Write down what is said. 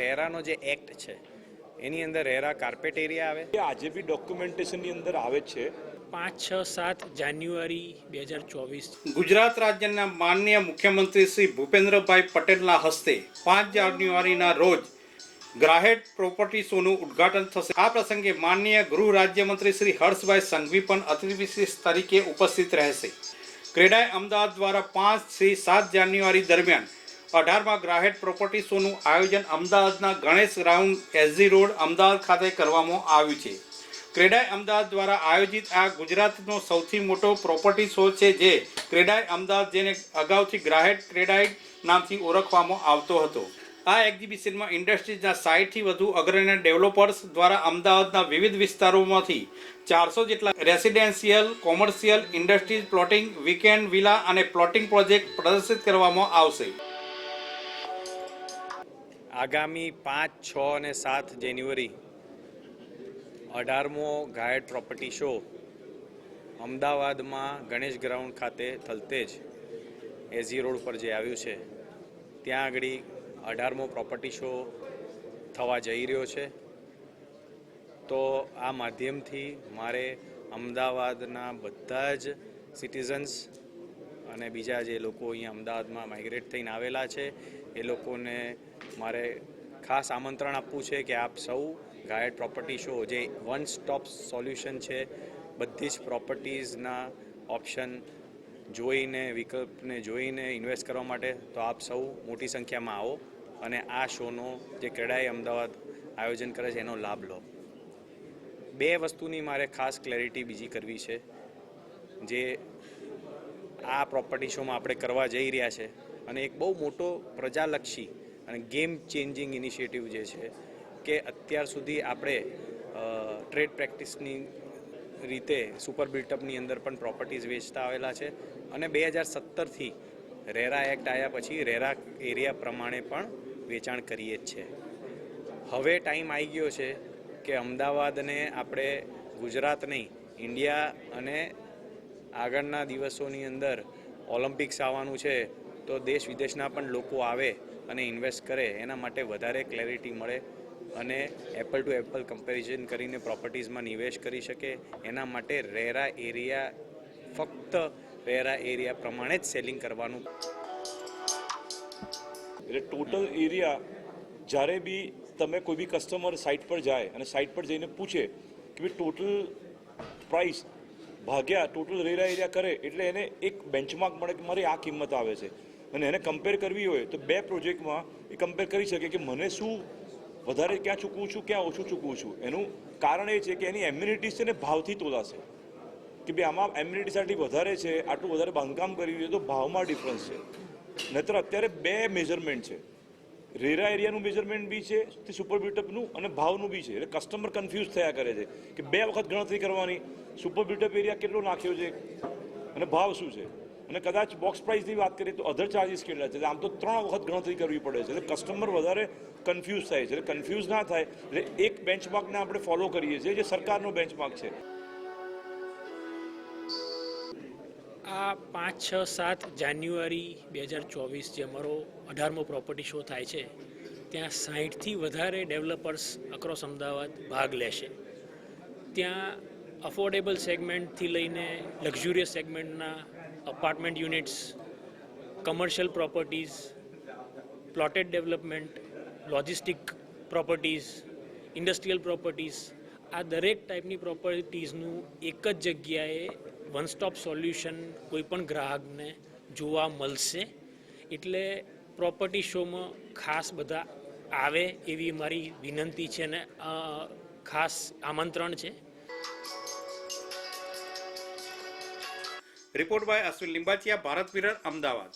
રેરાનો જે એક્ટ છે એની અંદર રેરા કાર્પેટ એરિયા આવે. આજે બી ડોક્યુમેન્ટેશનની અંદર આવે છે. પાંચ છ સાત જાન્યુઆરી બે હજાર ચોવીસ. ગુજરાત રાજ્યના માનનીય મુખ્યમંત્રી શ્રી ભૂપેન્દ્રભાઈ પટેલના હસ્તે પાંચ જાન્યુઆરીના રોજ ગ્રાહેટ પ્રોપર્ટી શોનું ઉદ્ઘાટન થશે. આ પ્રસંગે માનનીય ગૃહ રાજ્યમંત્રી શ્રી હર્ષભાઈ સંઘવી પણ અતિથિ વિશેષ તરીકે ઉપસ્થિત રહેશે. ક્રેડાઈ અમદાવાદ દ્વારા પાંચથી સાત જાન્યુઆરી દરમિયાન અઢારમાં ગ્રાહેટ પ્રોપર્ટી શોનું આયોજન અમદાવાદના Ganesh ground SG road, Ahmedabad ખાતે કરવામાં આવ્યું છે. ક્રેડાઈ અમદાવાદ દ્વારા આયોજિત આ ગુજરાતનો સૌથી મોટો પ્રોપર્ટી શો છે જે ક્રેડાઈ અમદાવાદ જેને અગાઉથી ગ્રાહેટ ક્રેડાઈ નામથી ઓળખવામાં આવતો હતો. આ એક્ઝિબિશનમાં ઇન્ડસ્ટ્રીઝના સાઠથી વધુ અગ્રણી ડેવલપર્સ દ્વારા અમદાવાદના વિવિધ વિસ્તારોમાંથી ચારસો જેટલા residential, commercial, industries, plotting, weekend, villa અને પ્લોટિંગ પ્રોજેક્ટ પ્રદર્શિત કરવામાં આવશે. આગામી પાંચ, છ અને સાત જાન્યુઆરી અઢારમો ગાયડ પ્રોપર્ટી શો અમદાવાદમાં ગણેશ ગ્રાઉન્ડ ખાતે થલતેજ એઝી રોડ પર જે આવ્યું છે, ત્યાં આગળ અઢારમો પ્રોપર્ટી શો થવા જઈ રહ્યો છે. તો આ માધ્યમથી મારે અમદાવાદના બધા જ સિટીઝન્સ અને બીજા જે લોકો અહીંયા અમદાવાદમાં માઇગ્રેટ થઈને આવેલા છે, એ લોકોને મારે ખાસ આમંત્રણ આપવું છે કે આપ સૌ ગાયડ પ્રોપર્ટી શો જે વન સ્ટોપ સોલ્યુશન છે, બધી જ પ્રોપર્ટીઝના ઓપ્શન જોઈને, વિકલ્પને જોઈને ઇન્વેસ્ટ કરવા માટે તો આપ સૌ મોટી સંખ્યામાં આવો અને આ શોનો જે ક્રેડાએ અમદાવાદ આયોજન કરે છે એનો લાભ લો. બે વસ્તુની મારે ખાસ ક્લેરિટી બીજી કરવી છે, જે આ પ્રોપર્ટી શોમાં આપણે કરવા જઈ રહ્યા છે. અને એક બહુ મોટો પ્રજાલક્ષી અને ગેમ ચેન્જિંગ ઇનિશિયેટિવ જે છે કે અત્યાર સુધી આપણે ટ્રેડ પ્રેક્ટિસની રીતે સુપર બિલ્ટઅપની અંદર પણ પ્રોપર્ટીઝ વેચતા આવેલા છે. અને બે હજાર સત્તરથી રેરા એક્ટ આવ્યા પછી રેરા એરિયા પ્રમાણે પણ વેચાણ કરીએ જ છે. હવે ટાઈમ આવી ગયો છે કે અમદાવાદને આપણે ગુજરાત નહીં ઇન્ડિયા અને આગળના દિવસોની અંદર ઓલિમ્પિક્સ આવવાનું છે, તો દેશ વિદેશના પણ લોકો આવે અને ઇન્વેસ્ટ કરે, એના માટે વધારે ક્લેરિટી મળે અને એપલ ટુ એપલ કમ્પેરિઝન કરીને પ્રોપર્ટીઝમાં નિવેશ કરી શકે. એના માટે રેરા એરિયા, ફક્ત રેરા એરિયા પ્રમાણે જ સેલિંગ કરવાનું. એટલે ટોટલ એરિયા જ્યારે બી તમે કોઈ બી કસ્ટમર સાઇટ પર જાય અને સાઇટ પર જઈને પૂછે કે ભાઈ ટોટલ પ્રાઇસ ભાગ્યા ટોટલ રેરા એરિયા કરે એટલે એને એક બેન્ચમાર્ક મળે કે મારી આ કિંમત આવે છે. અને એને કમ્પેર કરવી હોય તો બે પ્રોજેક્ટમાં એ કમ્પેર કરી શકે કે મને શું વધારે ક્યાં ચૂકવું છું, ક્યાં ઓછું ચૂકવું છું. એનું કારણ એ છે કે એની એમ્યુનિટીઝ છે ને ભાવથી તોલાશે. કે ભાઈ આમાં એમ્યુનિટીઝ આટલી વધારે છે, આટલું વધારે બાંધકામ કર્યું છે, તો ભાવમાં ડિફરન્સ છે. નહીતર અત્યારે બે મેઝરમેન્ટ છે. રેરા એરિયાનું મેજરમેન્ટ બી છે, તે સુપર બિલ્ટઅપનું અને ભાવનું બી છે. એટલે કસ્ટમર કન્ફ્યુઝ થયા કરે છે કે બે વખત ગણતરી કરવાની સુપર બિલ્ટઅપ એરિયા કેટલો નાખ્યો છે અને ભાવ શું છે? અને કદાચ બોક્સ પ્રાઇસની વાત કરીએ તો અધર ચાર્જિસ કેટલા છે? આમ તો ત્રણ વખત ગણતરી કરવી પડે છે. એટલે કસ્ટમર વધારે કન્ફ્યુઝ થાય છે. એટલે કન્ફ્યુઝ ના થાય, એટલે એક બેન્ચમાર્કને આપણે ફોલો કરીએ છીએ જે સરકારનો બેન્ચમાર્ક છે. આ પાંચ, છ, સાત જાન્યુઆરી બે હજાર ચોવીસ જે અમારો અઢારમો પ્રોપર્ટી શો થાય છે, ત્યાં સાહીઠથી વધારે ડેવલપર્સ અક્રોસ અમદાવાદ ભાગ લેશે. ત્યાં અફોર્ડેબલ સેગમેન્ટથી લઈને luxurious સેગમેન્ટના apartment units commercial properties plotted development logistic properties industrial properties આ દરેક ટાઈપની પ્રોપર્ટીઝનું એક જ જગ્યાએ વન સ્ટોપ સોલ્યુશન કોઈપણ ગ્રાહકને જોવા મળશે. એટલે પ્રોપર્ટી શોમાં ખાસ બધા આવે એવી મારી વિનંતી છે ને ખાસ આમંત્રણ છે. રિપોર્ટ બાય અશ્વિન લિંબાચિયા ભારત વિરર અમદાવાદ